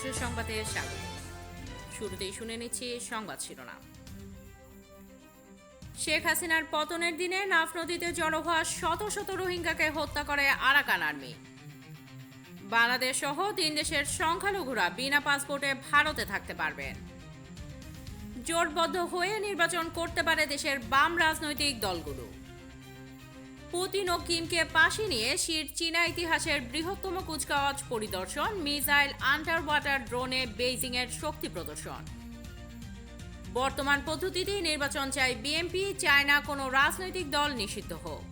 সর্বশেষ সংবাদে স্বাগত। শুরুতেই শুনে নিচ্ছি সংবাদ শিরোনাম। শেখ হাসিনার পতনের দিনে নাফ নদীতে জড়ো হওয়া শত শত রোহিঙ্গাকে হত্যা করে আরাকান আর্মি। বাংলাদেশ সহ তিন দেশের সংখ্যালঘুরা বিনা পাসপোর্টে ভারতে থাকতে পারবেন। জোটবদ্ধ হয়ে নির্বাচন করতে পারে দেশের বাম রাজনৈতিক দলগুলো। পুতিন ও কিমকে পাশে নিয়ে শির চীনা ইতিহাসের বৃহত্তম কুচকাওয়াজ পরিদর্শন, মিসাইল আন্ডার ওয়াটার ড্রোনে বেইজিং এর শক্তি প্রদর্শন। বর্তমান পদ্ধতিতেই নির্বাচন চাই বিএনপি চায় না কোনো রাজনৈতিক দল নিষিদ্ধ হোক।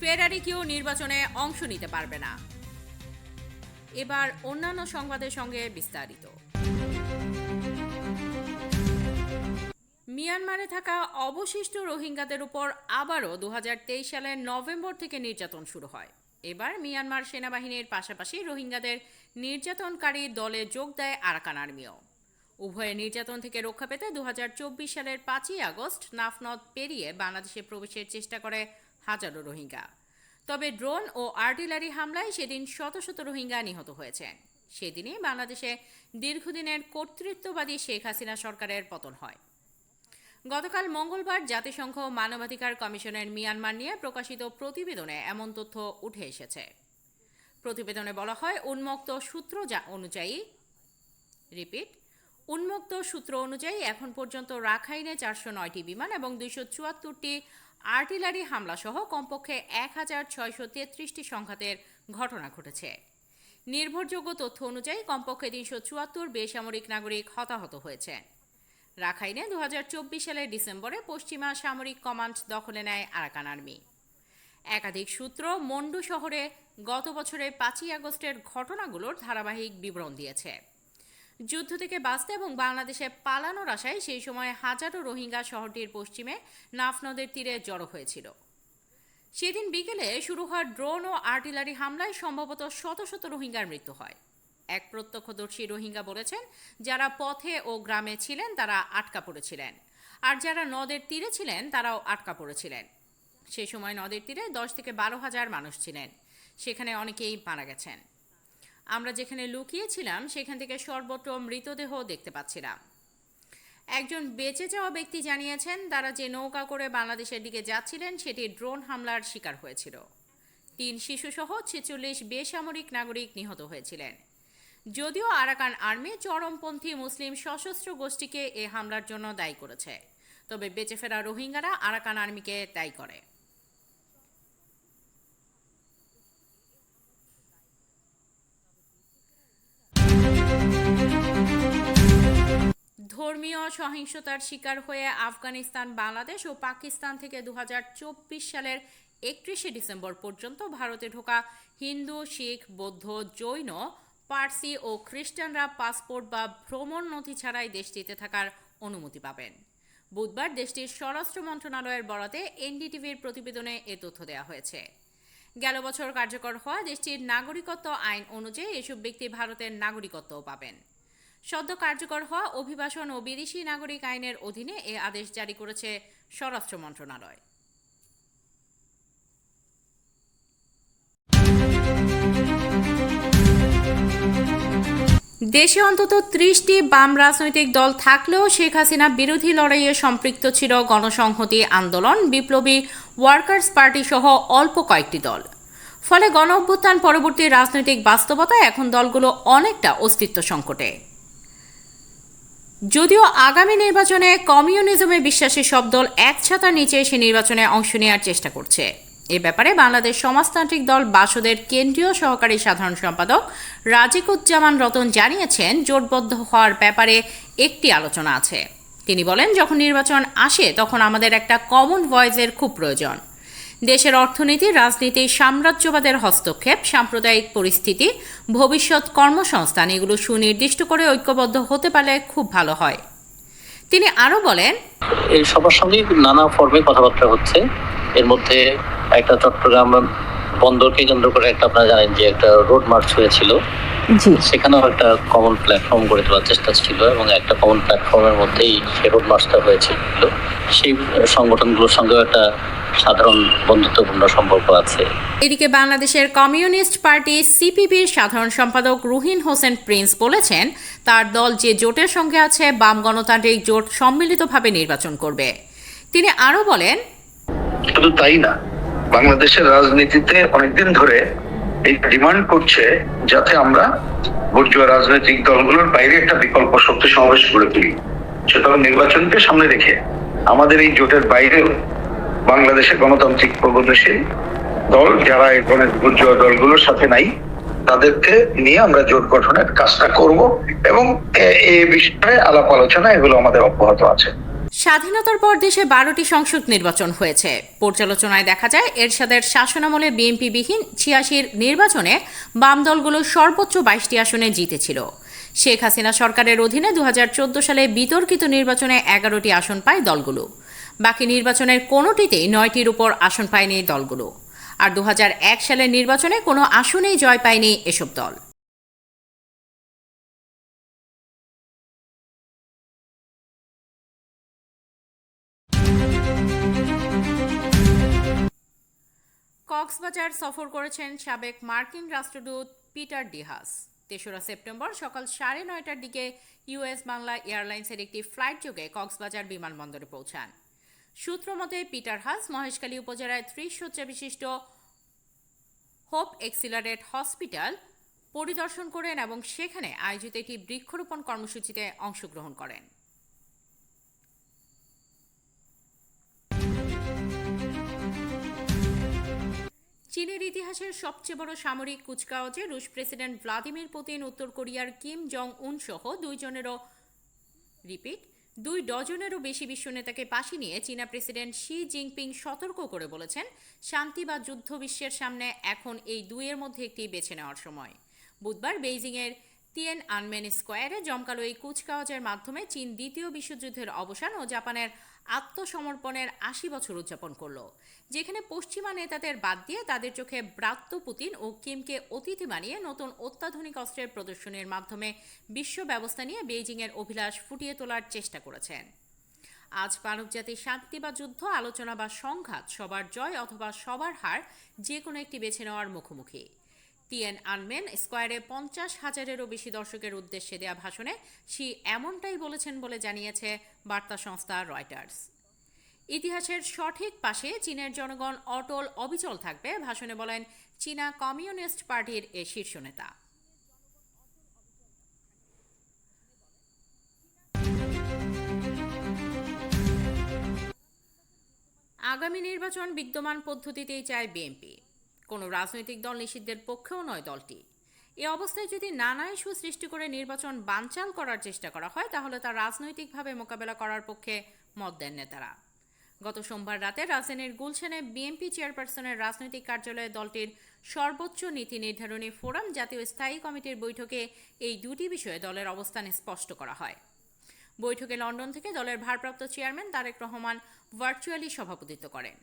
ফেরারি কেউ নির্বাচনে অংশ নিতে পারবে না। এবার অন্যান্য সংবাদের সঙ্গে বিস্তারিত। মিয়ানমারে থাকা অবশিষ্ট রোহিঙ্গাদের উপর আবারও দু হাজার তেইশ সালের নভেম্বর থেকে নির্যাতন শুরু হয়। এবার মিয়ানমার সেনাবাহিনীর পাশাপাশি রোহিঙ্গাদের নির্যাতনকারী দলে যোগ দেয় আরাকান আর্মিও। উভয়ের নির্যাতন থেকে রক্ষা পেতে দু হাজার চব্বিশ সালের পাঁচই আগস্ট নাফনদ পেরিয়ে বাংলাদেশে প্রবেশের চেষ্টা করে হাজারো রোহিঙ্গা। তবে ড্রোন ও আর্টিলারি হামলায় সেদিন শত শত রোহিঙ্গা নিহত হয়েছে। সেদিনই বাংলাদেশে দীর্ঘদিনের কর্তৃত্ববাদী শেখ হাসিনা সরকারের পতন হয়। গতকাল মঙ্গলবার জাতিসংঘ মানবাধিকার কমিশনের মিয়ানমার নিয়ে প্রকাশিত প্রতিবেদনে এমন তথ্য উঠে এসেছে। প্রতিবেদনে বলা হয়, উন্মুক্ত সূত্র যা অনুযায়ী, রিপিট, উন্মুক্ত সূত্র অনুযায়ী এখন পর্যন্ত রাখাইনে চারশো নয়টি বিমান এবং দুইশো চুয়াত্তরটি আর্টিলারি হামলা সহ কমপক্ষে এক হাজার ছয়শো তেত্রিশটি সংঘাতের ঘটনা ঘটেছে। নির্ভরযোগ্য তথ্য অনুযায়ী কমপক্ষে তিনশো চুয়াত্তর বেসামরিক নাগরিক হতাহত হয়েছে রাখাইনে দু হাজার চব্বিশ সালের ডিসেম্বরে পশ্চিমা সামরিক কমান্ড দখলে নেয় আরাকান আর্মি। একাধিক সূত্র মন্ডু শহরে গত বছরের পাঁচই আগস্টের ঘটনাগুলোর ধারাবাহিক বিবরণ দিয়েছে। যুদ্ধ থেকে বাঁচতে এবং বাংলাদেশে পালানোর আশায় সেই সময় হাজারো রোহিঙ্গা শহরটির পশ্চিমে নাফ নদের তীরে জড়ো হয়েছিল। সেদিন বিকেলে শুরু হওয়া ড্রোন ও আর্টিলারি হামলায় সম্ভবত শত শত রোহিঙ্গার মৃত্যু হয়। এক প্রত্যক্ষদর্শী রোহিঙ্গা বলেছেন, যারা পথে ও গ্রামে ছিলেন, তারা আটকা পড়েছিলেন। আর যারা নদের তীরে ছিলেন, তারাও আটকা পড়েছিলেন। সে সময় নদের তীরে দশ থেকে বারো হাজার মানুষ ছিলেন। সেখানে অনেকেই মারা গেছেন। আমরা যেখানে লুকিয়েছিলাম, সেখান থেকে সর্বত্র মৃতদেহ দেখতে পাচ্ছিলাম। একজন বেঁচে যাওয়া ব্যক্তি জানিয়েছেন, তারা যে নৌকা করে বাংলাদেশের দিকে যাচ্ছিলেন, সেটি ড্রোন হামলার শিকার হয়েছিল। তিন শিশুসহ ছেচল্লিশ বেসামরিক নাগরিক নিহত হয়েছিলেন। যদিও আরাকান আর্মি চরমপন্থী মুসলিম সশস্ত্র গোষ্ঠীকে এ হামলার জন্য দায়ী করেছে। তবে বেঁচে ফেরা রোহিঙ্গারা আরাকান আর্মিকে দায়ী করে। ধর্মীয় সহিংসতার শিকার হয়ে আফগানিস্তান, বাংলাদেশ ও পাকিস্তান থেকে দু হাজার চব্বিশ সালের একত্রিশে ডিসেম্বর পর্যন্ত ভারতে ঢোকা হিন্দু, শিখ, বৌদ্ধ, জৈন পার্সি ও খ্রিস্টানরা পাসপোর্ট বা ভ্রমণ নথি ছাড়াই দেশটিতে থাকার অনুমতি পাবেন। বুধবার দেশটির স্বরাষ্ট্র মন্ত্রণালয়ের বরাতে এনডিটিভির প্রতিবেদনে এ তথ্য দেওয়া হয়েছে। গেল বছর কার্যকর হওয়া দেশটির নাগরিকত্ব আইন অনুযায়ী এসব ব্যক্তি ভারতের নাগরিকত্বও পাবেন। সদ্য কার্যকর হওয়া অভিবাসন ও বিদেশি নাগরিক আইনের অধীনে এ আদেশ জারি করেছে স্বরাষ্ট্র মন্ত্রণালয়। দেশে অন্তত ত্রিশটি বাম রাজনৈতিক দল থাকলেও শেখ হাসিনা বিরোধী লড়াইয়ে সম্পৃক্ত ছিল গণসংহতি আন্দোলন, বিপ্লবী ওয়ার্কার্স পার্টি সহ অল্প কয়েকটি দল। ফলে গণ অভ্যুত্থান পরবর্তী রাজনৈতিক বাস্তবতায় এখন দলগুলো অনেকটা অস্তিত্ব সংকটে। যদিও আগামী নির্বাচনে কমিউনিজমে বিশ্বাসী সব দল এক ছাতার নিচে সে নির্বাচনে অংশ নেওয়ার চেষ্টা করছে। এ ব্যাপারে বাংলাদেশ সমাজতান্ত্রিক দল বাসদের কেন্দ্রীয় সহকারী সাধারণ সম্পাদক রাজিকুজ্জামান রতন জানিয়েছেন, জোটবদ্ধ হওয়ার ব্যাপারে একটি আলোচনা আছে। তিনি বলেন, যখন নির্বাচন আসে, তখন আমাদের একটা কমন ভয়েসের খুব প্রয়োজন। দেশের অর্থনীতি, রাজনীতি, সাম্রাজ্যবাদের হস্তক্ষেপ, সাম্প্রদায়িক পরিস্থিতি, ভবিষ্যৎ কর্মসংস্থান, এগুলো সুনির্দিষ্ট করে ঐক্যবদ্ধ হতে পারলে খুব ভালো হয়। তিনি আরও বলেন এই সবার সঙ্গে নানা ফর্মে কথাবার্তা হচ্ছে। এর মধ্যে একটা চট্টগ্রাম বন্দরকে কেন্দ্র করে একটা আপনারা জানেন যে একটা রোড মার্চ হয়েছিল। সেখানেও একটা কমন প্ল্যাটফর্ম গড়ে তোলার চেষ্টা ছিল এবং একটা কমন প্ল্যাটফর্মের মধ্যেই সে রোড মার্চটা হয়েছিল। সেই সংগঠনগুলোর সঙ্গেও একটা সাধারণ বন্ধুত্বপূর্ণ সম্পর্ক আছে। এদিকে বাংলাদেশের কমিউনিস্ট পার্টি সিপিবির সাধারণ সম্পাদক রুহিন হোসেন প্রিন্স বলেছেন তার দল যে জোটের সঙ্গে আছে বাম গণতান্ত্রিক জোট সম্মিলিতভাবে নির্বাচন করবে। তিনি আরও বলেন শুধু তাই না বাংলাদেশের রাজনীতিতে অনেকদিন ধরে এই ডিমান্ড করছে যাতে আমরা বর্জুয়া রাজনৈতিক দলগুলোর বাইরে একটা বিকল্প শক্তি সমাবেশ গড়ে তুলি। সেটা হলো নির্বাচনকে সামনে রেখে আমাদের এই জোটের বাইরেও বাংলাদেশের গণতান্ত্রিক প্রগতিশীল দল যারা এই ধরনের বর্জুয়া দলগুলোর সাথে নাই, তাদেরকে নিয়ে আমরা জোট গঠনের কাজটা করব এবং এ- বিষয়ে আলাপ আলোচনা এগুলো আমাদের অব্যাহত আছে। স্বাধীনতার পর দেশে বারোটি সংসদ নির্বাচন হয়েছে। পর্যালোচনায় দেখা যায়, এরশাদের শাসনামলে বিএনপিবিহীন ছিয়াশির নির্বাচনে বাম দলগুলো সর্বোচ্চ বাইশটি আসনে জিতেছিল। শেখ হাসিনা সরকারের অধীনে দু হাজার চোদ্দ সালে বিতর্কিত নির্বাচনে এগারোটি আসন পায় দলগুলো। বাকি নির্বাচনের কোনোটিতেই নয়টির উপর আসন পায়নি দলগুলো। আর দু হাজার এক সালের নির্বাচনে কোনো আসনেই জয় পায়নি এসব দল। কক্সবাজার সফর করেছেন সাবেক মার্কিন রাষ্ট্রদূত পিটার ডিহাস। তেসরা সেপ্টেম্বর সকাল সাড়ে নয়টার দিকে ইউএস বাংলা এয়ারলাইন্সের একটি ফ্লাইট যোগে কক্সবাজার বিমানবন্দরে পৌঁছান। সূত্র মতে, পিটার হাস মহেশখালী উপজেলায় ত্রিশ শয্যা বিশিষ্ট হোপ এক্সিলারেট হসপিটাল পরিদর্শন করেন এবং সেখানে আয়োজিত একটি বৃক্ষরোপণ কর্মসূচিতে অংশগ্রহণ করেন। চীনের ইতিহাসের সবচেয়ে বড় সামরিক কুচকাওয়াজে রুশ প্রেসিডেন্ট ভ্লাদিমির পুতিন, উত্তর কোরিয়ার কিম জং উন সহ দুইজনেরও রিপিট দুই ডজনেরও বেশি বিশ্ব নেতাকে পাশে নিয়ে চীনা প্রেসিডেন্ট শি জিনপিং সতর্ক করে বলেছেন, শান্তি বা যুদ্ধ বিশ্বের সামনে এখন এই দুইয়ের মধ্যে একটি বেছে নেওয়ার সময়। বুধবার বেইজিংয়ের টিয়েন আনমেন স্কোয়ারে জমকালো এই কুচকাওয়াজের মাধ্যমে চীন দ্বিতীয় বিশ্বযুদ্ধের অবসান ও জাপানের আত্মসমর্পণের আশি বছর উদযাপন করল। যেখানে পশ্চিমা নেতাদের বাদ দিয়ে তাদের চোখে ব্রাত্য পুতিন ও কিমকে অতিথি বানিয়ে নতুন অত্যাধুনিক অস্ত্রের প্রদর্শনীর মাধ্যমে বিশ্ব ব্যবস্থা নিয়ে বেইজিংয়ের অভিলাষ ফুটিয়ে তোলার চেষ্টা করেছেন। আজ মানবজাতির শান্তি বা যুদ্ধ, আলোচনা বা সংঘাত, সবার জয় অথবা সবার হার যে কোনো একটি বেছে নেওয়ার মুখোমুখি। টিএন আনমেন স্কোয়ারে পঞ্চাশ হাজারেরও বেশি দর্শকের উদ্দেশ্যে দেয়া ভাষণে শি এমনটাই বলেছেন বলে জানিয়েছে বার্তা সংস্থা রয়টার্স। ইতিহাসের সঠিক পাশে চীনের জনগণ অটল অবিচল থাকবে ভাষণে বলেন চীনা কমিউনিস্ট পার্টির এ শীর্ষ নেতা। আগামী নির্বাচন বিদ্যমান পদ্ধতিতেই চায় বিএনপি। কোনো রাজনৈতিক দল নিষিদ্ধের পক্ষেও নয় দলটি। এ অবস্থায় যদি নানা ইস্যু সৃষ্টি করে নির্বাচন বানচাল করার চেষ্টা করা হয়, তাহলে তা রাজনৈতিকভাবে মোকাবেলা করার পক্ষে মত দেন নেতারা। গত সোমবার রাতে রাজধানীর গুলশানে বিএনপি চেয়ারপারসনের রাজনৈতিক কার্যালয়ে দলটির সর্বোচ্চ নীতি নির্ধারণী ফোরাম জাতীয় স্থায়ী কমিটির বৈঠকে এই দুটি বিষয়ে দলের অবস্থান স্পষ্ট করা হয়। বৈঠকে লন্ডন থেকে দলের ভারপ্রাপ্ত চেয়ারম্যান তারেক রহমান ভার্চুয়ালি সভাপতিত্ব করেন।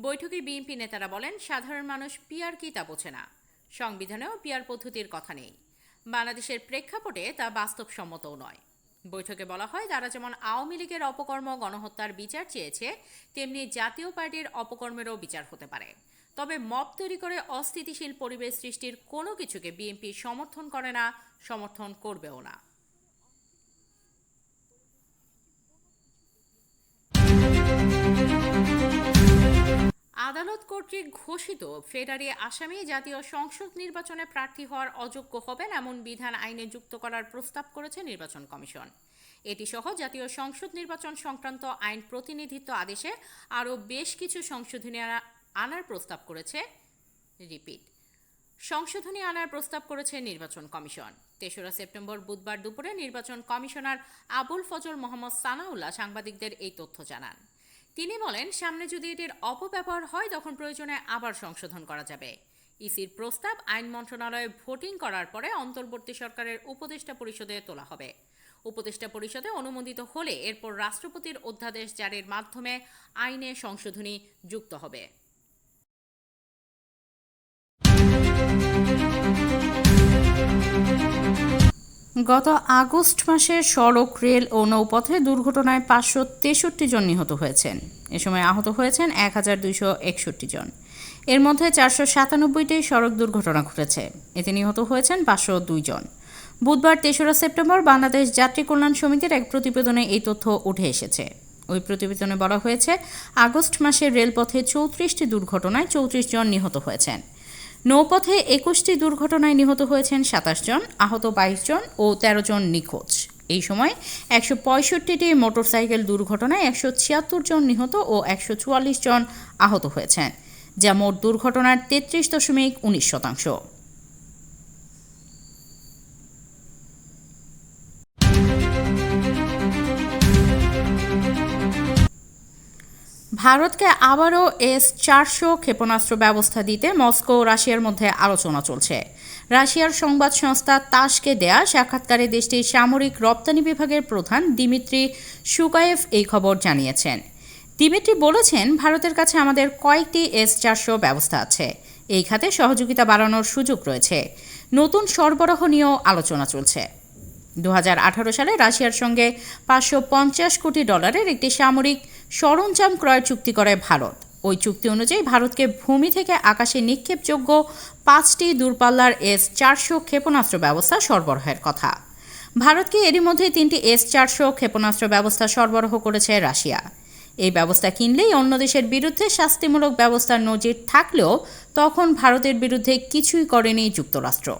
বৈঠকে বিএনপি নেতারা বলেন, সাধারণ মানুষ পিয়ার কি তা বোঝে না। সংবিধানেও পিয়ার পদ্ধতির কথা নেই। বাংলাদেশের প্রেক্ষাপটে তা বাস্তবসম্মতও নয়। বৈঠকে বলা হয়, তারা যেমন আওয়ামী লীগের অপকর্ম, গণহত্যার বিচার চেয়েছে, তেমনি জাতীয় পার্টির অপকর্মেরও বিচার হতে পারে। তবে মব তৈরি করে অস্থিতিশীল পরিবেশ সৃষ্টির কোনো কিছুকে বিএনপি সমর্থন করে না, সমর্থন করবেও না। আদালত কর্তৃক ঘোষিত ফেডারি আসামি জাতীয় সংসদ নির্বাচনে প্রার্থী হওয়ার অযোগ্য হবেন এমন বিধান আইনে যুক্ত করার প্রস্তাব করেছে নির্বাচন কমিশন। এটি সহ জাতীয় সংসদ নির্বাচন সংক্রান্ত আইন প্রতিনিধিত্ব আদেশে আরও বেশ কিছু সংশোধনী আনা- আনার প্রস্তাব করেছে রিপিট। সংশোধনী আনার প্রস্তাব করেছে নির্বাচন কমিশন। তেসরা সেপ্টেম্বর বুধবার দুপুরে নির্বাচন কমিশনার আবুল ফজল মোহাম্মদ সানাউল্লাহ সাংবাদিকদের এই তথ্য জানান। তিনি বলেন, সামনে যদি এটির অপব্যবহার হয়, তখন প্রয়োজনে আবার সংশোধন করা যাবে। ইসির প্রস্তাব আইন মন্ত্রণালয়ে ভোটিং করার পরে অন্তর্বর্তী সরকারের উপদেষ্টা পরিষদে তোলা হবে। উপদেষ্টা পরিষদে অনুমোদিত হলে এরপর রাষ্ট্রপতির অধ্যাদেশ জারির মাধ্যমে আইনে সংশোধনী যুক্ত হবে। গত আগস্ট মাসে সড়ক, রেল ও নৌপথে দুর্ঘটনায় পাঁচশো তেষট্টি জন নিহত হয়েছেন। এ সময় আহত হয়েছেন এক হাজার দুইশো একষট্টি জন। এর মধ্যে চারশো সাতানব্বইটি সড়ক দুর্ঘটনা ঘটেছে। এতে নিহত হয়েছেন পাঁচশো দুই জন। বুধবার তেসরা সেপ্টেম্বর বাংলাদেশ যাত্রী কল্যাণ সমিতির এক প্রতিবেদনে এই তথ্য উঠে এসেছে। ওই প্রতিবেদনে বলা হয়েছে, আগস্ট মাসে রেলপথে চৌত্রিশটি দুর্ঘটনায় চৌত্রিশ জন নিহত হয়েছেন। নৌপথে একুশটি দুর্ঘটনায় নিহত হয়েছেন সাতাশ জন, আহত বাইশ জন ও তেরো জন নিখোঁজ। এই সময় একশো পঁয়ষট্টিটি মোটরসাইকেল দুর্ঘটনায় একশো ছিয়াত্তর জন নিহত ও একশো চুয়াল্লিশ জন আহত হয়েছেন, যা মোট দুর্ঘটনার তেত্রিশ দশমিক উনিশ শতাংশ। ভারতকে আবারও এস চারশো ক্ষেপণাস্ত্র ব্যবস্থা দিতে মস্কো ও রাশিয়ার মধ্যে আলোচনা চলছে। রাশিয়ার সংবাদ সংস্থা তাসকে দেয়া সাক্ষাৎকারে দেশটির সামরিক রপ্তানি বিভাগের প্রধান দিমিত্রি সুগায়েভ এই খবর জানিয়েছেন। দিমিত্রি বলেছেন, ভারতের কাছে আমাদের কয়েকটি এস চারশো ব্যবস্থা আছে। এই খাতে সহযোগিতা বাড়ানোর সুযোগ রয়েছে। নতুন সরবরাহ নিয়েও আলোচনা চলছে। দু হাজার আঠারো সালে রাশিয়ার সঙ্গে পাঁচশো পঞ্চাশ কোটি ডলারের একটি সামরিক সরঞ্জাম ক্রয় চুক্তি করে ভারত। ওই চুক্তি অনুযায়ী ভারতকে ভূমি থেকে আকাশে নিক্ষেপযোগ্য পাঁচটি দূরপাল্লার এস চারশো ক্ষেপণাস্ত্র ব্যবস্থা সরবরাহের কথা। ভারতকে এরই মধ্যে তিনটি এস চারশো ক্ষেপণাস্ত্র ব্যবস্থা সরবরাহ করেছে রাশিয়া। এই ব্যবস্থা কিনলেই অন্য দেশের বিরুদ্ধে শাস্তিমূলক ব্যবস্থার নজির থাকলেও তখন ভারতের বিরুদ্ধে কিছুই করেনি যুক্তরাষ্ট্র।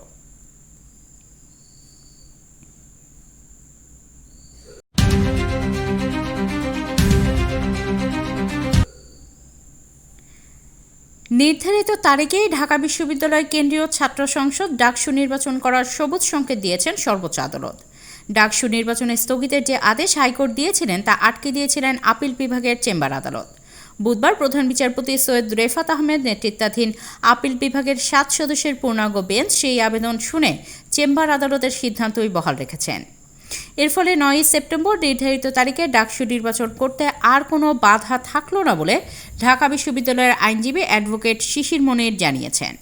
নির্ধারিত তারিখেই ঢাকা বিশ্ববিদ্যালয় কেন্দ্রীয় ছাত্র সংসদ ডাকসু নির্বাচন করার সবুজ সংকেত দিয়েছেন সর্বোচ্চ আদালত। ডাকসু নির্বাচনে স্থগিতের যে আদেশ হাইকোর্ট দিয়েছিলেন তা আটকে দিয়েছিলেন আপিল বিভাগের চেম্বার আদালত। বুধবার প্রধান বিচারপতি সৈয়দ রেফাত আহমেদ নেতৃত্বাধীন আপিল বিভাগের সাত সদস্যের পূর্ণাঙ্গ বেঞ্চ সেই আবেদন শুনে চেম্বার আদালতের সিদ্ধান্তই বহাল রেখেছেন। এর ফলে নয়ই সেপ্টেম্বর নির্ধারিত তারিখে ডাকসু নির্বাচন করতে আর কোনো বাধা থাকল না বলে ঢাকা বিশ্ববিদ্যালয়ের আইনজীবী অ্যাডভোকেট শিশির মনির জানিয়েছেন।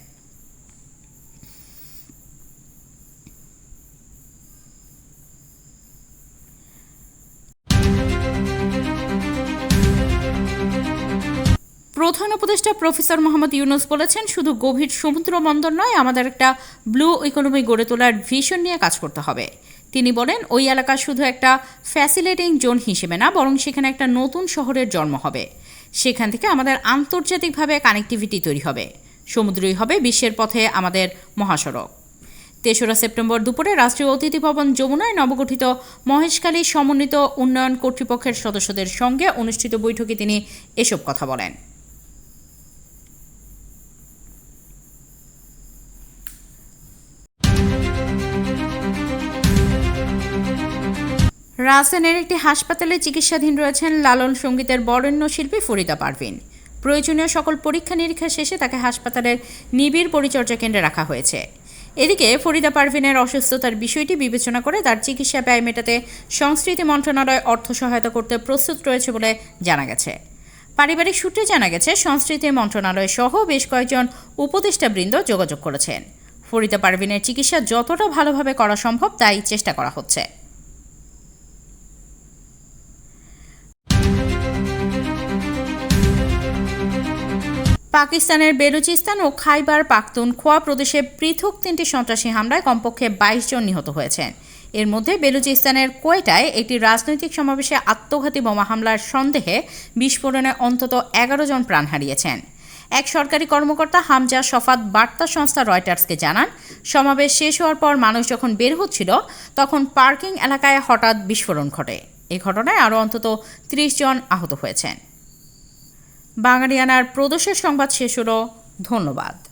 প্রধান উপদেষ্টা প্রফেসর মোহাম্মদ ইউনুস বলেছেন, শুধু গভীর সমুদ্র বন্দর নয়, আমাদের একটা ব্লু ইকোনমি গড়ে তোলার ভিশন নিয়ে কাজ করতে হবে। তিনি বলেন, ওই এলাকা শুধু একটা ফ্যাসিলেটিং জোন হিসেবে না, বরং সেখানে একটা নতুন শহরের জন্ম হবে। সেখান থেকে আমাদের আন্তর্জাতিকভাবে কানেক্টিভিটি তৈরি হবে। সমুদ্রই হবে বিশ্বের পথে আমাদের মহাসড়ক। তেসরা সেপ্টেম্বর দুপুরে রাষ্ট্রীয় অতিথি ভবন যমুনায় নবগঠিত মহেশখালী সমন্বিত উন্নয়ন কর্তৃপক্ষের সদস্যদের সঙ্গে অনুষ্ঠিত বৈঠকে তিনি এসব কথা বলেন। রাজধানীর একটি হাসপাতালে চিকিৎসাধীন রয়েছেন লালন সঙ্গীতের বরেণ্য শিল্পী ফরিদা পারভিন। প্রয়োজনীয় সকল পরীক্ষা নিরীক্ষা শেষে তাকে হাসপাতালের নিবিড় পরিচর্যা কেন্দ্রে রাখা হয়েছে। এদিকে ফরিদা পারভিনের অসুস্থতার বিষয়টি বিবেচনা করে তার চিকিৎসা ব্যয় মেটাতে সংস্কৃতি মন্ত্রণালয় অর্থ সহায়তা করতে প্রস্তুত রয়েছে বলে জানা গেছে। পারিবারিক সূত্রে জানা গেছে, সংস্কৃতি মন্ত্রণালয় সহ বেশ কয়েকজন উপদেষ্টাবৃন্দ যোগাযোগ করেছেন। ফরিদা পারভিনের চিকিৎসা যতটা ভালোভাবে করা সম্ভব তাই চেষ্টা করা হচ্ছে। পাকিস্তানের বেলুচিস্তান ও খাইবার পাখতুনখোয়া প্রদেশে পৃথক তিনটি সন্ত্রাসী হামলায় কমপক্ষে বাইশ জন নিহত হয়েছেন। এর মধ্যে বেলুচিস্তানের কোয়েটায় একটি রাজনৈতিক সমাবেশে আত্মঘাতী বোমা হামলার সন্দেহে বিস্ফোরণে অন্তত এগারো জন প্রাণ হারিয়েছেন। এক সরকারি কর্মকর্তা হামজা শফাত বার্তা সংস্থা রয়টার্সকে জানান, সমাবেশ শেষ হওয়ার পর মানুষ যখন বের হচ্ছিল, তখন পার্কিং এলাকায় হঠাৎ বিস্ফোরণ ঘটে। এ ঘটনায় আরও অন্তত ত্রিশ জন আহত হয়েছেন। বাঙালিয়ানার প্রদোষের সংবাদ শেষ হলো। ধন্যবাদ।